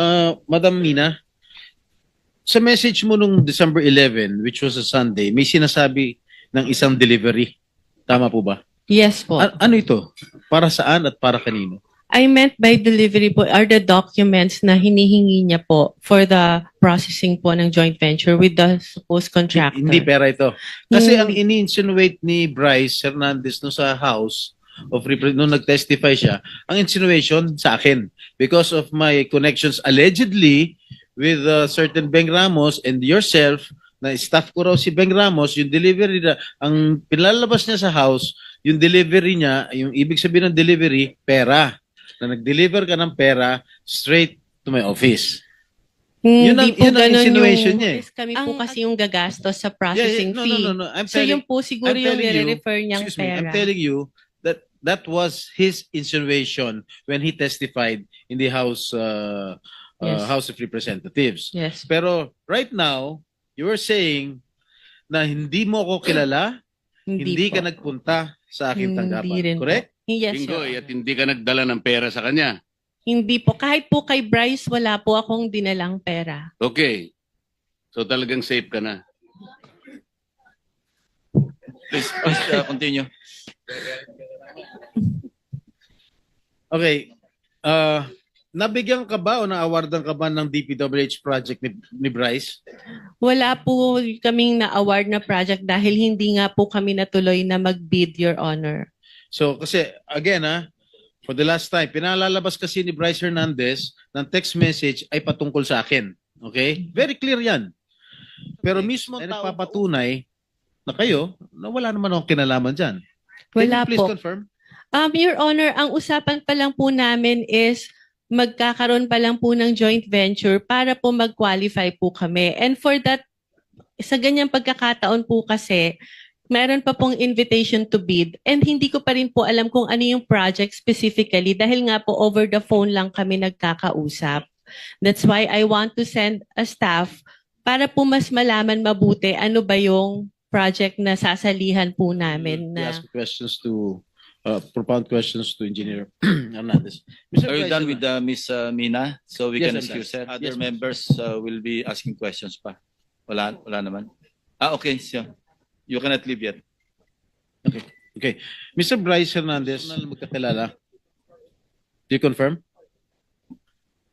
uh, Madam Mina, sa message mo nung December 11, which was a Sunday, may sinasabi ng isang delivery. Tama po ba? Yes po. A- ano ito? Para saan at para kanino? I meant by delivery po are the documents na hinihingi niya po for the processing po ng joint venture with the supposed contractor. Hindi pera ito. Kasi Hindi. ang ini-insinuate ni Bryce Hernandez no sa House of Repre- nung nag-testify siya, ang insinuation sa akin because of my connections allegedly with uh, certain Beng Ramos and yourself na staff ko raw si Beng Ramos, yung delivery na, ang pinalabas niya sa house, yung delivery niya, yung ibig sabihin ng delivery, pera. Na nag-deliver ka ng pera straight to my office. Yun ang- yun ang ganun insinuation niya eh. Kami po Ang- kasi yung gagastos sa Yeah, yeah, processing no, fee. no, no, no. I'm So telling, yung po siguro I'm yung telling you, nire-refer niyang excuse me, pera. I'm telling you that was his insinuation when he testified in the House uh, uh, Yes. House of Representatives. yes. Pero right now, you were saying na hindi mo ako kilala, Hindi, hindi, po. ka nagpunta sa aking Hindi tanggapan. rin po. Correct? Yes, Bingo, Your at hindi ka nagdala ng pera sa kanya. Hindi po. Kahit po kay Bryce, wala po akong dinalang pera. Okay. So talagang safe ka na. Please, please uh, continue. Okay. Uh, nabigyan ka ba o na-awardan ka ba ng DPWH project ni, ni Bryce? Wala po kaming na-award na project dahil hindi nga po kami natuloy na mag-bid, Your Honor. So, kasi, again, ha, for the last time, pinalalabas kasi ni Bryce Hernandez ng text message ay patungkol sa akin. Okay? Very clear yan. Pero mismo ay nagpapatunay na kayo na wala naman akong kinalaman dyan. Can Wala you please po. confirm? Um, Your Honor, ang usapan pa lang po namin is magkakaroon pa lang po ng joint venture para po mag-qualify po kami. And for that, sa ganyang pagkakataon po kasi, meron pa pong invitation to bid and hindi ko pa rin po alam kung ano yung project specifically dahil nga po over the phone lang kami nagkakausap. That's why I want to send a staff para po mas malaman mabuti ano ba yung project na sasalihan po namin We na ask questions to, uh, propound questions to Engineer Hernandez. Mr. Are you done with uh, Ms. uh, Mina? So we Yes, can I'm excuse done. her. Other Yes, ma'am. members uh, will be asking questions pa. Wala, wala naman. Ah, okay. So you cannot leave yet. Mr. Bryce Hernandez, na magkakilala. Do you confirm?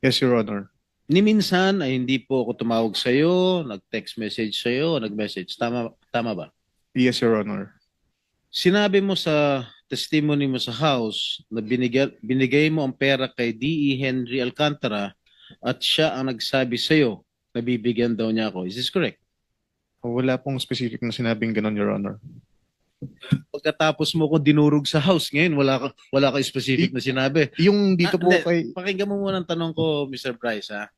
Yes, Your Honor. Ni minsan ay hindi po ako tumawag sa iyo, nag-text message sa iyo, nag-message. Tama tama ba? Yes, Your Honor. Sinabi mo sa testimony mo sa house na binigay, binigay mo ang pera kay D.E. Henry Alcantara at siya ang nagsabi sa iyo na bibigyan daw niya ako. Is this correct? Wala pong specific na sinabing ganun, Your Honor. Pagkatapos mo ko dinurog sa house ngayon, wala ka wala ka specific na sinabi. Yung dito Ah, po hindi. kay... Pakinggan mo muna ang tanong ko, Mr. Bryce, ha?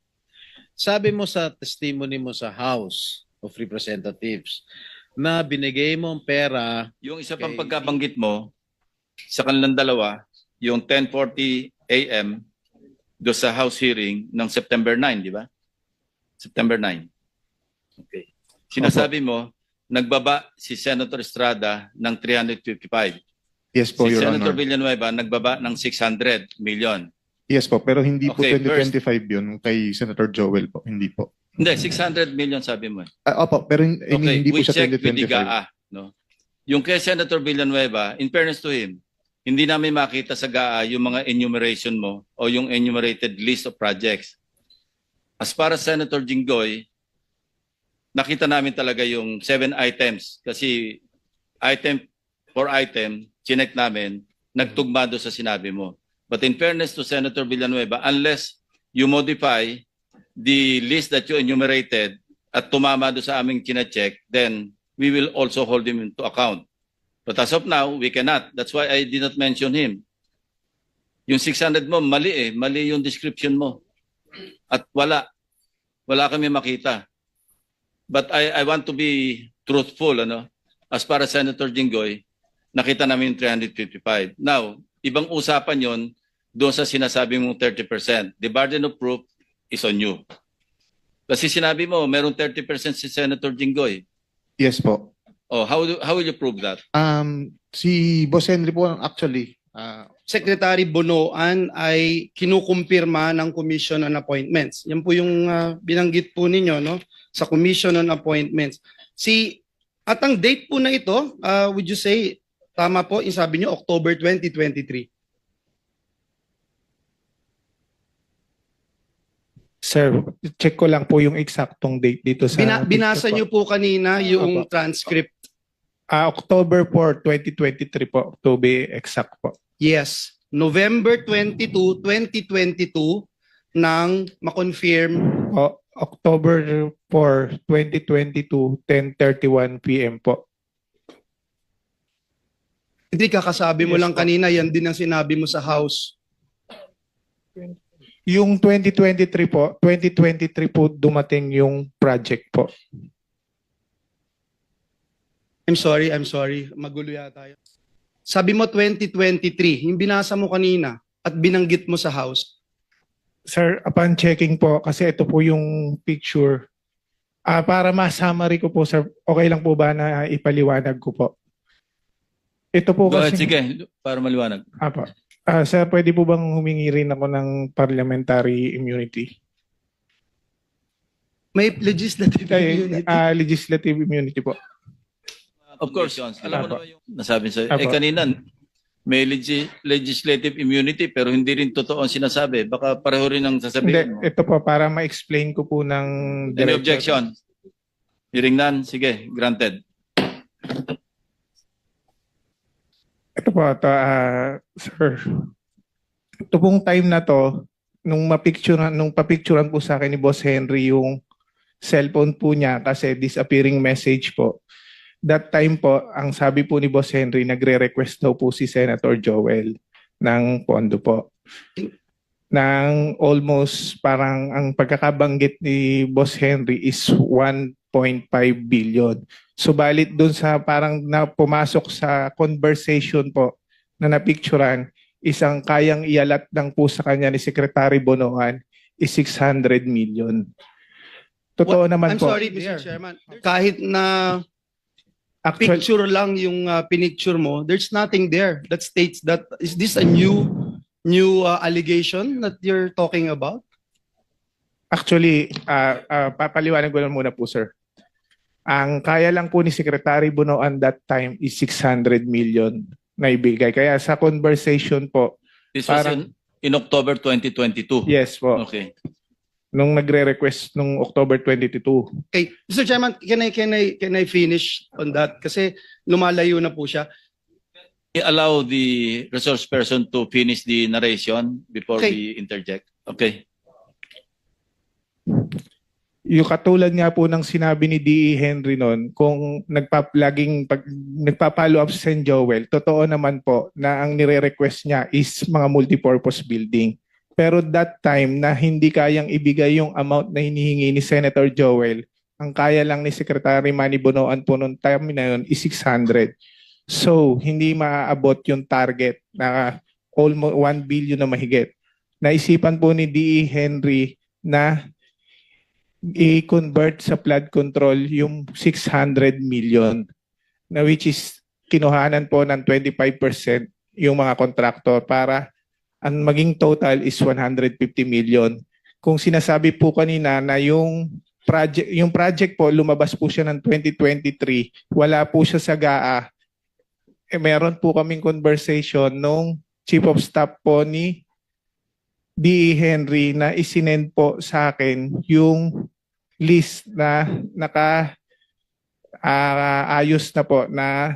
Sabi mo sa testimony mo sa House of Representatives na binigay mo ang pera, Yung isa pang Okay. pagkabanggit mo sa kanilang dalawa, yung 10:40 AM do sa House hearing ng September 9, di ba? September 9. Okay. Sinasabi mo, nagbaba si Senator Estrada ng 355. Yes po, si Your Senator Honor. Villanueva nagbaba ng 600 million. Yes po, pero hindi po Okay, 2025 yun kay Senator Joel po. Hindi po. Hindi, 600 million sabi mo. eh. Ah, opo, pero hin- Okay, hindi po we siya check with the 2025. GAA. No? Yung kay Senator Villanueva, in fairness to him, hindi namin makita sa GAA yung mga enumeration mo o yung enumerated list of projects. As para Senator Jinggoy, nakita namin talaga yung seven items kasi item for item, chinek namin, nagtugma doon sa sinabi mo. But in fairness to Senator Villanueva, unless you modify the list that you enumerated at tumama doon sa aming chinecheck, then we will also hold him into account. But as of now, we cannot. That's why I did not mention him. Yung 600 mo, mali eh. Mali yung description mo. At wala. Wala kami makita. But I, I want to be truthful. Ano? As para Senator Jinggoy, nakita namin yung 355. Now, ibang usapan yon doon sa sinasabi mong 30%. The burden of proof is on you. Kasi sinabi mo, meron 30% si Senator Jinggoy. Yes po. Oh, how do, how will you prove that? Um, si Boss Henry po actually, ah, Secretary Bonoan ay kinukumpirma ng Commission on Appointments. Yan po yung ah, binanggit po ninyo no sa Commission on Appointments. Si at ang date po na ito, ah, would you say tama po, yung sabi niyo October 2023. Sir, check ko lang po yung eksaktong date dito sa Bina- binasa niyo po kanina yung Opo. transcript. Ah, October 4, 2023 po, to be exact po. Yes, November 22, 2022 nang ma-confirm O, October 4, 2022, 10:31 PM po. Hindi kakasabi mo Yes lang po. kanina, yan din ang sinabi mo sa House. Yung 2023 po, 2023 po dumating yung project po. I'm sorry, I'm sorry. Magulo yata yun. Sabi mo 2023, yung binasa mo kanina at binanggit mo sa House. Sir, upon checking po, kasi ito po yung picture. Ah, para ma-summary ko po, sir, okay lang po ba na ipaliwanag ko po? Ito po Go ahead, kasi... sige, para maliwanag. Apo. Ah, sir, pwede po bang humingi rin ako ng parliamentary immunity? May legislative Kay, immunity. ah, legislative immunity po. Of course, alam mo Apo. naman yung nasabi sa Apo. eh kanina may legi- legislative immunity pero hindi rin totoo ang sinasabi. Baka pareho rin ang sasabihin mo. Hindi, ito po para ma-explain ko po ng Any diretso. objection? Hearing none, sige, granted. Ito po, ito, ah, sir. Ito pong time na to, nung mapicturean, nung papicturean po sa akin ni Boss Henry yung cellphone po niya kasi disappearing message po. That time po, ang sabi po ni Boss Henry, nagre-request daw po si Senator Joel ng pondo po. Nang almost parang ang pagkakabanggit ni Boss Henry is 1.5 billion. Subalit dun sa parang na pumasok sa conversation po na napicturan, isang kayang ialat lang po sa kanya ni Secretary Bonoan is 600 million. Totoo naman I'm po. sorry, Mr. Chairman. Kahit na Actually, picture lang yung uh, pinicture mo, there's nothing there that states that is this a new new uh, allegation that you're talking about? actually ah, ah, papaliwanag ko lang muna po, sir. Ang kaya lang po ni Secretary Bonoan that time is 600 million na ibigay. Kaya sa conversation po, This was Parang- in, in October 2022. yes po, Okay. nung nagre-request nung October 22. Okay, Mr. Chairman, can I can I can I finish on that kasi lumalayo na po siya. allow the resource person to finish the narration before Okay. we interject. Okay. Yung katulad nga po ng sinabi ni D.E. Henry noon, kung nagpa, laging pag, nagpa-follow up si St. Joel, totoo naman po na ang nire-request niya is mga multipurpose building. Pero that time na hindi kayang ibigay yung amount na hinihingi ni Senator Joel, ang kaya lang ni Secretary Manny Bonoan po noong time na yun is 600. So, hindi maaabot yung target na almost 1 billion na mahigit. Naisipan po ni D.E. Henry na i-convert sa flood control yung 600 million na which is kinuhanan po ng 25% yung mga kontraktor para ang maging total is 150 million. Kung sinasabi po kanina na yung project yung project po lumabas po siya ng 2023, wala po siya sa GAA. Eh, meron po kaming conversation nung chief of staff po ni D. Henry na isinend po sa akin yung list na naka ah, ayos na po na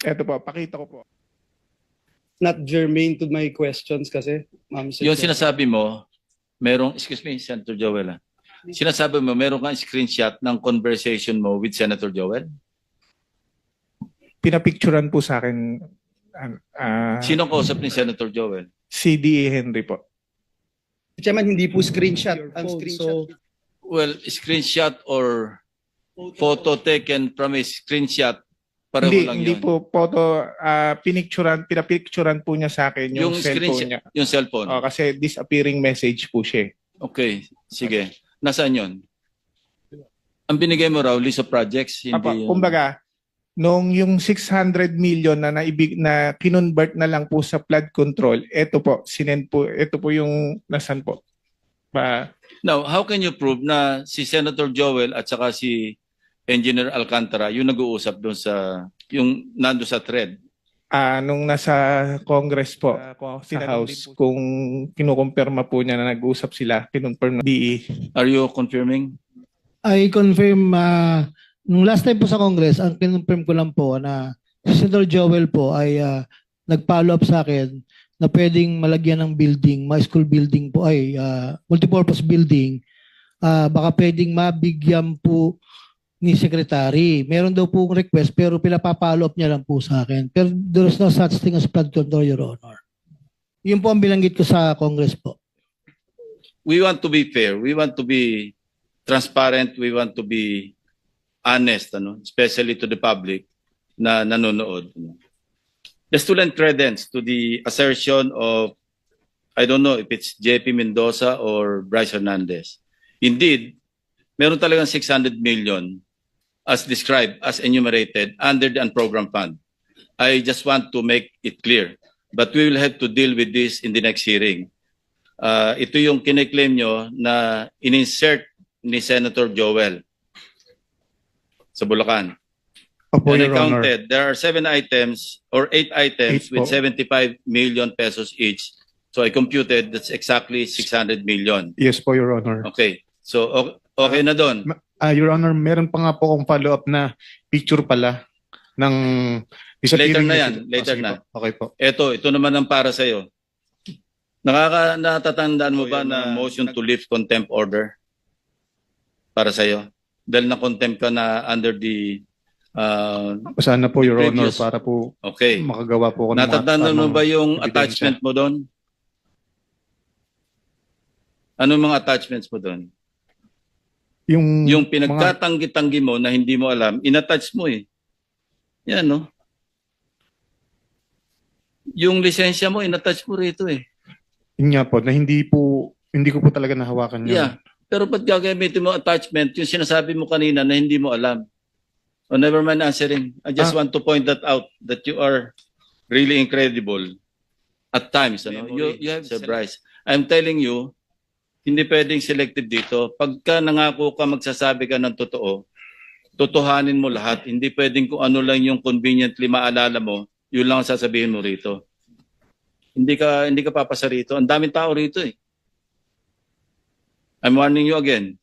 eto po, pakita ko po. Not germane to my questions kasi, Ma'am. Mr. Yung sinasabi mo, merong, excuse me, Senator Joel. ah. Sinasabi mo, meron kang screenshot ng conversation mo with Senator Joel? Pinapicturan po sa akin ah, Sino ang kausap ni Senator Joel? si D. Henry po. Chairman, hindi po screenshot. Ang screenshot. Well, screenshot or photo taken from a screenshot, pareho Hindi, lang hindi yun. po photo, ah, pinicturan, pinapicturan po niya sa akin yung, Yung cellphone niya. Yung cellphone. Oh, kasi disappearing message po siya. Okay, sige. Nasaan yun? Ang binigay mo raw, list of projects, hindi Apa, yun. kumbaga, nung yung 600 million na naibig na kinonvert na lang po sa flood control, ito po, sinend po, ito po yung nasan po. Pa, Now, how can you prove na si Senator Joel at saka si Engineer Alcantara yung nag-uusap doon sa yung nando sa thread? ah, nung nasa Congress po, sa House, kung kinukumpirma po niya na nag-usap sila, kinonfirm na DE. Are you confirming? I confirm, ah, nung last time po sa Congress, ang kinonfirm ko lang po na Senator Joel po ay ah, nag-follow up sa akin na pwedeng malagyan ng building, mga school building po ay ah, multipurpose building, ah, baka pwedeng mabigyan po ni Secretary. Meron daw po request pero pinapapollow up niya lang po sa akin. Pero there's no such thing as flood control, Your Honor. Yun po ang bilanggit ko sa Congress po. We want to be fair. We want to be transparent. We want to be honest, ano, especially to the public na nanonood. ano. To lend credence to the assertion of, I don't know if it's JP Mendoza or Bryce Hernandez. Indeed, meron talagang 600 million as described, as enumerated under the unprogrammed fund. I just want to make it clear. But we will have to deal with this in the next hearing. Uh, ito yung kiniklaim nyo na in-insert ni Senator Joel sa Bulacan. Opo, And I Your Honor. counted, there are seven items or eight items Eight with po. 75 million pesos each. So I computed that's exactly 600 million. Yes po, Your Honor. Okay. So o- okay na doon. Ah, Your Honor, meron pa nga po akong follow-up na picture pala ng Later disappearing na yan, message. later Ah, sige na. po. Okay po. Ito, ito naman ang para sa iyo. Nakaka natatandaan mo ba na motion to lift contempt order para sa iyo? Dahil na contempt ka na under the uh, Sana po, Your Honor, Previous- para po okay. makagawa po ako ng mga Natatandaan mo tamang ba yung ebidensya. attachment mo doon? Ano mga attachments mo doon? Yung, Yung mga, pinagtatanggi-tanggi mo na hindi mo alam, inattach mo eh. Yan, no? Yung lisensya mo, inattach mo rito eh. yun nga po, na hindi po, hindi ko po talaga nahawakan yun. Yeah. Pero ba't gagamitin mo attachment yung sinasabi mo kanina na hindi mo alam? Oh, never mind answering. I just Ah. want to point that out that you are really incredible at times. Ano? You, you have Sir Bryce. I'm telling you, hindi pwedeng selective dito. Pagka nangako ka, magsasabi ka ng totoo, totohanin mo lahat. Hindi pwedeng kung ano lang yung conveniently maalala mo, yun lang ang sasabihin mo rito. Hindi ka hindi ka papasa rito. Ang daming tao rito eh. I'm warning you again.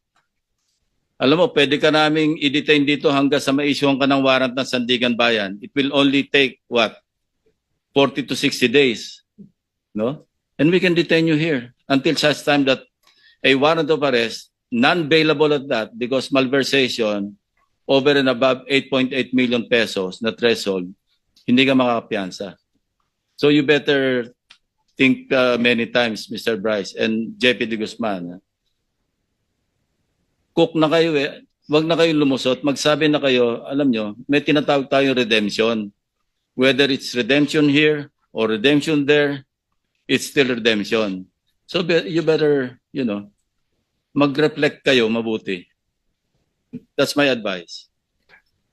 Alam mo, pwede ka naming i-detain dito hanggang sa ma-issuean ka ng warrant ng Sandigan Bayan. It will only take, what, 40 to 60 days. No? And we can detain you here until such time that a warrant of arrest, non-bailable at that, because malversation over and above 8.8 million pesos na threshold, hindi ka makakapiyansa. So you better think uh, many times, Mr. Bryce and JP de Guzman. Cook na kayo eh. Huwag na kayong lumusot. Magsabi na kayo, alam nyo, may tinatawag tayong redemption. Whether it's redemption here or redemption there, it's still redemption. So be- you better, you know, mag-reflect kayo mabuti. That's my advice.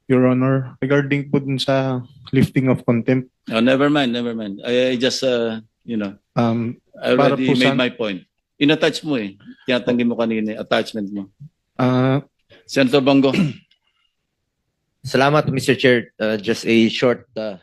Your Honor, regarding po dun sa lifting of contempt, Oh, never mind, never mind. I, I just, uh, you know, um, I Para already po made sa- my point. In-attach mo eh. Tinatanggi mo kanina, eh, attachment mo. Ah, Senator Bongo. Salamat, Mr. Chair. Uh, just a short uh,